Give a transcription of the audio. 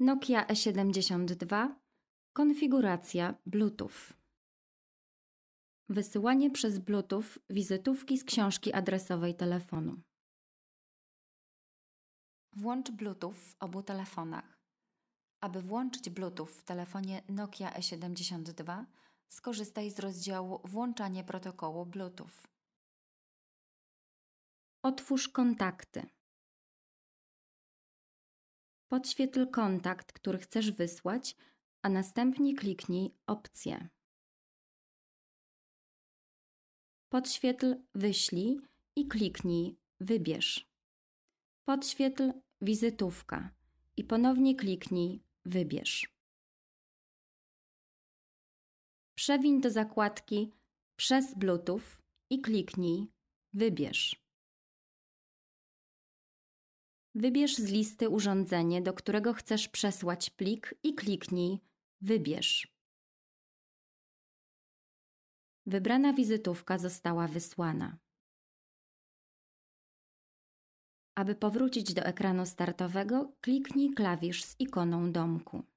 Nokia E72 Konfiguracja Bluetooth Wysyłanie przez Bluetooth wizytówki z książki adresowej telefonu. Włącz Bluetooth w obu telefonach. Aby włączyć Bluetooth w telefonie Nokia E72, skorzystaj z rozdziału Włączanie protokołu Bluetooth. Otwórz kontakty. Podświetl kontakt, który chcesz wysłać, a następnie kliknij Opcje. Podświetl Wyślij i kliknij Wybierz. Podświetl Wizytówka i ponownie kliknij Wybierz. Przewiń do zakładki Przez Bluetooth i kliknij Wybierz. Wybierz z listy urządzenie, do którego chcesz przesłać plik i kliknij Wybierz. Wybrana wizytówka została wysłana. Aby powrócić do ekranu startowego, kliknij klawisz z ikoną domku.